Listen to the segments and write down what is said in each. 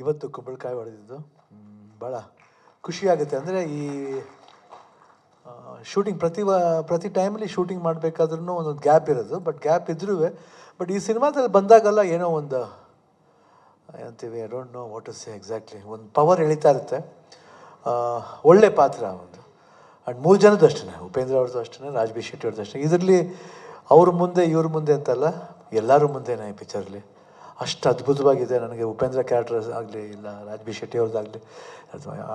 ಇವತ್ತು ಕುಂಬಳಕಾಯಿ ಹೊಡೆದಿದ್ದು. ಭಾಳ ಖುಷಿಯಾಗುತ್ತೆ. ಅಂದರೆ ಈ ಶೂಟಿಂಗ್ ಪ್ರತಿ ಪ್ರತಿ ಟೈಮಲ್ಲಿ ಶೂಟಿಂಗ್ ಮಾಡಬೇಕಾದ್ರೂ ಒಂದೊಂದು ಗ್ಯಾಪ್ ಇರೋದು. ಬಟ್ ಗ್ಯಾಪ್ ಇದ್ರೂ ಬಟ್ ಈ ಸಿನಿಮಾದಲ್ಲಿ ಬಂದಾಗಲ್ಲ ಏನೋ ಒಂದು ಏನಂತೀವಿ I don't know what is exactly ಒಂದು ಪವರ್ ಎಳಿತಾ ಇರುತ್ತೆ. ಒಳ್ಳೆ ಪಾತ್ರ ಒಂದು. ಆ್ಯಂಡ್ ಮೂರು ಜನದ್ದು ಅಷ್ಟೇ ಉಪೇಂದ್ರ ಅವ್ರದ್ದು ಅಷ್ಟೇ ರಾಜ್ಬಿ ಶೆಟ್ಟಿ ಅವ್ರದ್ದು ಅಷ್ಟೇ ಇದರಲ್ಲಿ ಅವ್ರ ಮುಂದೆ, ಇವ್ರ ಮುಂದೆ ಅಂತಲ್ಲ, ಎಲ್ಲರೂ ಮುಂದೆನೇ ಈ ಪಿಕ್ಚರ್ಲಿ ಅಷ್ಟು ಅದ್ಭುತವಾಗಿದೆ. ನನಗೆ ಉಪೇಂದ್ರ ಕ್ಯಾರೆಕ್ಟರ್ಸ್ ಆಗಲಿ ಇಲ್ಲ ರಾಜ್ಬಿ ಶೆಟ್ಟಿ ಅವ್ರದ್ದಾಗಲಿ.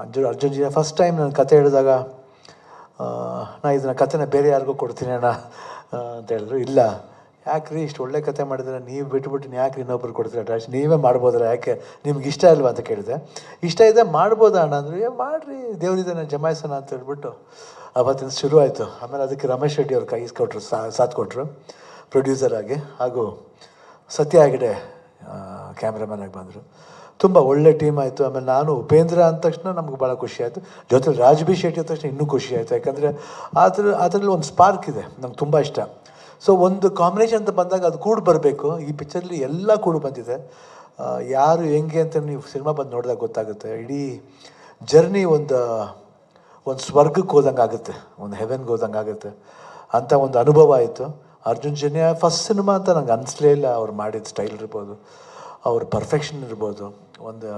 ಅರ್ಜುನ್ ಅರ್ಜುನ್ ಜಿ ಫಸ್ಟ್ ಟೈಮ್ ನಾನು ಕತೆ ಹೇಳಿದಾಗ ಆ, ನಾ ಇದನ್ನ ಕತೆನ ಬೇರೆ ಯಾರಿಗೂ ಕೊಡ್ತೀನಿ ಅಣ್ಣ ಅಂತ ಹೇಳಿದ್ರು. ಇಲ್ಲ. ಯಾಕ್ರಿ ಇಷ್ಟು ಒಳ್ಳೆ ಕತೆ ಮಾಡಿದ್ರೆ ನೀವು ಬಿಟ್ಬಿಟ್ಟು ಯಾಕೆ ಇನ್ನೊಬ್ರು ಕೊಡ್ತೀರ? ಡ್ರಾಶ್ ನೀವೇ ಮಾಡ್ಬೋದಲ್ಲ. ಯಾಕೆ? ನಿಮ್ಗೆ ಇಷ್ಟ ಇಲ್ವಾ ಅಂತ ಕೇಳಿದೆ. ಇಷ್ಟ ಇದೆ ಮಾಡ್ಬೋದಾ ಅಣ್ಣ ಅಂದರು ಏ ಮಾಡಿರಿ. ದೇವರಿದ್ದಾನೆ ಜಮಾಯಿಸೋಣ ಅಂತ ಹೇಳ್ಬಿಟ್ಟು ಅವತ್ತಿನ ಶುರು ಆಯಿತು ಆಮೇಲೆ ಅದಕ್ಕೆ ರಮೇಶ್ ರೆಡ್ಡಿ ಅವ್ರು ಕೈ ಕೊಟ್ಟರು ಸಾಥ್ ಕೊಟ್ಟರು ಪ್ರೊಡ್ಯೂಸರ್ ಆಗಿ. ಹಾಗೂ ಸತ್ಯ ಹೆಗಡೆ ಕ್ಯಾಮ್ರಾಮನ್ ಆಗಿ ಬಂದರು. ತುಂಬ ಒಳ್ಳೆ ಟೀಮ್ ಆಯಿತು. ಆಮೇಲೆ ನಾನು ಉಪೇಂದ್ರ ಅಂದ ತಕ್ಷಣ ನಮ್ಗೆ ಭಾಳ ಖುಷಿ ಆಯಿತು. ಜೊತೆಲಿ ರಾಜ್ ಬಿ ಶೆಟ್ಟಿ ಅಂದ ತಕ್ಷಣ ಇನ್ನೂ ಖುಷಿ ಆಯಿತು. ಯಾಕಂದರೆ ಅದ್ರ ಅದರಲ್ಲಿ ಒಂದು ಸ್ಪಾರ್ಕ್ ಇದೆ ನಂಗೆ ತುಂಬ ಇಷ್ಟ. ಸೊ ಒಂದು ಕಾಂಬಿನೇಷನ್ ಅಂತ ಬಂದಾಗ ಅದು ಕೂಡ ಬರಬೇಕು. ಈ ಪಿಕ್ಚರ್ಲಿ ಎಲ್ಲ ಕೂಡ ಬಂದಿದೆ. ಯಾರು ಹೆಂಗೆ ಅಂತ ನೀವು ಸಿನಿಮಾ ಬಂದು ನೋಡಿದಾಗ ಗೊತ್ತಾಗುತ್ತೆ. ಇಡೀ ಜರ್ನಿ ಒಂದು ಒಂದು ಸ್ವರ್ಗಕ್ಕೆ ಹೋದಂಗೆ ಆಗುತ್ತೆ. ಒಂದು ಹೆವೆನ್ಗೆ ಹೋದಂಗೆ ಆಗುತ್ತೆ. ಅಂತ ಒಂದು ಅನುಭವ ಆಯಿತು. ಅರ್ಜುನ್ ಜನ್ಯ ಫಸ್ಟ್ ಸಿನಿಮಾ ಅಂತ ನಂಗೆ ಅನಿಸ್ಲೇ ಇಲ್ಲ. ಅವ್ರು ಮಾಡಿದ ಸ್ಟೈಲ್ ಇರ್ಬೋದು, ಅವ್ರ ಪರ್ಫೆಕ್ಷನ್ ಇರ್ಬೋದು. ಒಂದು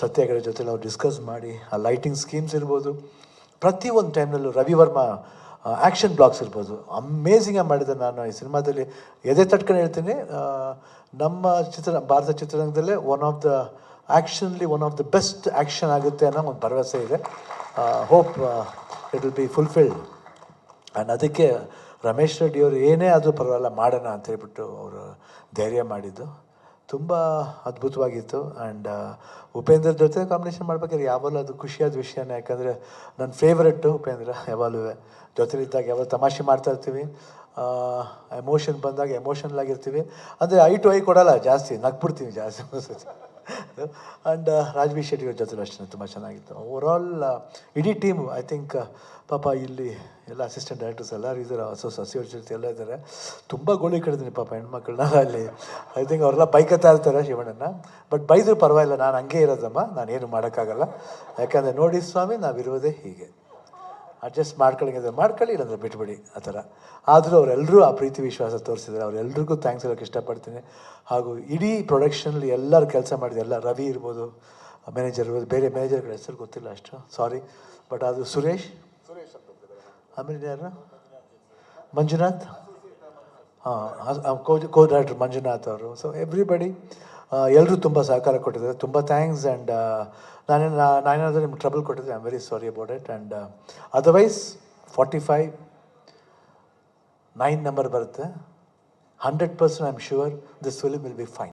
ಸತ್ಯಗಳ ಜೊತೆಲಿ ಅವ್ರು ಡಿಸ್ಕಸ್ ಮಾಡಿ, ಆ ಲೈಟಿಂಗ್ ಸ್ಕೀಮ್ಸ್ ಇರ್ಬೋದು. ಪ್ರತಿ ಒಂದು ಟೈಮ್ನಲ್ಲೂ ರವಿ ವರ್ಮಾ ಆ್ಯಕ್ಷನ್ ಬ್ಲಾಗ್ಸ್ ಇರ್ಬೋದು. ಅಮೇಝಿಂಗಾಗಿ ಮಾಡಿದೆ ನಾನು ಈ ಸಿನಿಮಾದಲ್ಲಿ ಎದೆ ತಟ್ಕೊಂಡು ಹೇಳ್ತೀನಿ ನಮ್ಮ ಚಿತ್ರ, ಭಾರತ ಚಿತ್ರರಂಗದಲ್ಲೇ one of the ಆ್ಯಕ್ಷನ್ಲಿ one of the best action ಆಗುತ್ತೆ ಅನ್ನೋ ಒಂದು ಭರವಸೆ ಇದೆ. Hope it will be fulfilled and ಅದಕ್ಕೆ ರಮೇಶ್ ರೆಡ್ಡಿ ಅವರು ಏನೇ ಆದರೂ ಪರವಾಗಿಲ್ಲ, ಮಾಡೋಣ ಅಂತ ಹೇಳ್ಬಿಟ್ಟು ಅವರು ಧೈರ್ಯ ಮಾಡಿದ್ದು. ತುಂಬ ಅದ್ಭುತವಾಗಿತ್ತು. ಆ್ಯಂಡ್ ಉಪೇಂದ್ರ ಜೊತೆ ಕಾಂಬಿನೇಷನ್ ಮಾಡ್ಬೇಕಾದ್ರೆ ಯಾವಾಗಲೂ ಅದು ಖುಷಿಯಾದ ವಿಷಯನೇ. ಯಾಕಂದರೆ ನನ್ನ ಫೇವ್ರೆಟ್ಟು ಉಪೇಂದ್ರ ಯಾವಾಗಲೂ ಜೊತೆಲಿದ್ದಾಗ ಯಾವಾಗ ತಮಾಷೆ ಮಾಡ್ತಾ ಇರ್ತೀವಿ. ಎಮೋಷನ್ ಬಂದಾಗ ಎಮೋಷನಲ್ ಆಗಿರ್ತೀವಿ. ಅಂದರೆ ಐ ಟು ಐ ಕೊಡಲ್ಲ, ಜಾಸ್ತಿ ನಗ್ಬಿಡ್ತೀವಿ ಜಾಸ್ತಿ ಆ್ಯಂಡ್ ರಾಜ್ಬಿ ಶೆಟ್ಟಿ ಅವ್ರ ಜೊತೆ ಅಷ್ಟೇ, ತುಂಬ ಚೆನ್ನಾಗಿತ್ತು. ಓವರಾಲ್ ಇಡೀ ಟೀಮ್ ಐ ಥಿಂಕ್ ಪಾಪ ಇಲ್ಲಿ ಎಲ್ಲ ಅಸಿಸ್ಟೆಂಟ್ ಡೈರೆಕ್ಟರ್ಸ್ ಎಲ್ಲರೂ ಇದ್ದಾರೆ ಹೊಸ ಸಸಿಯವ್ರ ಜೊತೆ ಎಲ್ಲ ಇದ್ದಾರೆ. ತುಂಬ ಗೋಳಿ ಕಡಿದೀನಿ ಪಾಪ ಹೆಣ್ಮಕ್ಳನ್ನ ಅಲ್ಲಿ. ಐ ಥಿಂಕ್ ಅವರೆಲ್ಲ ಬೈಕತ್ತಾ ಇರ್ತಾರೆ ಶಿವಣ್ಣನ ಬಟ್ ಬೈದರೂ ಪರವಾಗಿಲ್ಲ, ನಾನು ಹಂಗೆ ಇರೋದಮ್ಮ ನಾನೇನು ಮಾಡೋಕ್ಕಾಗಲ್ಲ. ಯಾಕಂದರೆ ನೋಡಿ ಸ್ವಾಮಿ, ನಾವಿರುವುದೇ ಹೀಗೆ. ಅಡ್ಜಸ್ಟ್ ಮಾಡ್ಕೊಳ್ಳಿಂಗಿದ್ರೆ ಮಾಡ್ಕೊಳ್ಳಿ ಇಲ್ಲಾಂದರೆ ಬಿಟ್ಬಿಡಿ ಆ ಥರ ಆದರೂ ಅವರೆಲ್ಲರೂ ಆ ಪ್ರೀತಿ ವಿಶ್ವಾಸ ತೋರಿಸಿದ್ದಾರೆ ಅವರೆಲ್ಲರಿಗೂ ಥ್ಯಾಂಕ್ಸ್ ಹೇಳೋಕ್ಕೆ ಇಷ್ಟಪಡ್ತೀನಿ ಹಾಗೂ ಇಡೀ ಪ್ರೊಡಕ್ಷನಲ್ಲಿ ಎಲ್ಲರೂ ಕೆಲಸ ಮಾಡಿದೆ ಎಲ್ಲ ರವಿ ಇರ್ಬೋದು ಮ್ಯಾನೇಜರ್ ಇರ್ಬೋದು ಬೇರೆ ಮ್ಯಾನೇಜರ್ಗಳ ಹೆಸರು ಗೊತ್ತಿಲ್ಲ ಅಷ್ಟು ಸಾರಿ ಬಟ್ ಅದು ಸುರೇಶ್ ಆಮೇಲೆ ಯಾರು ಮಂಜುನಾಥ್ ಹಾಂ ಕೋ ಕೋ ಡೈರೆಕ್ಟರ್ ಮಂಜುನಾಥ್ ಅವರು ಸೊ ಎವ್ರಿಬಡಿ ಎಲ್ಲರೂ ತುಂಬ ಸಹಕಾರ ಕೊಟ್ಟಿದ್ದಾರೆ. ತುಂಬ ಥ್ಯಾಂಕ್ಸ್ ಆ್ಯಂಡ್ ನಾನೇನು ನಾನೇನಾದರೂ ನಿಮ್ಗೆ ಟ್ರಬಲ್ ಕೊಟ್ಟಿದ್ದೆ I am very sorry about it and otherwise forty five nine number ಬರುತ್ತೆ. Hundred percent I am sure this film will be fine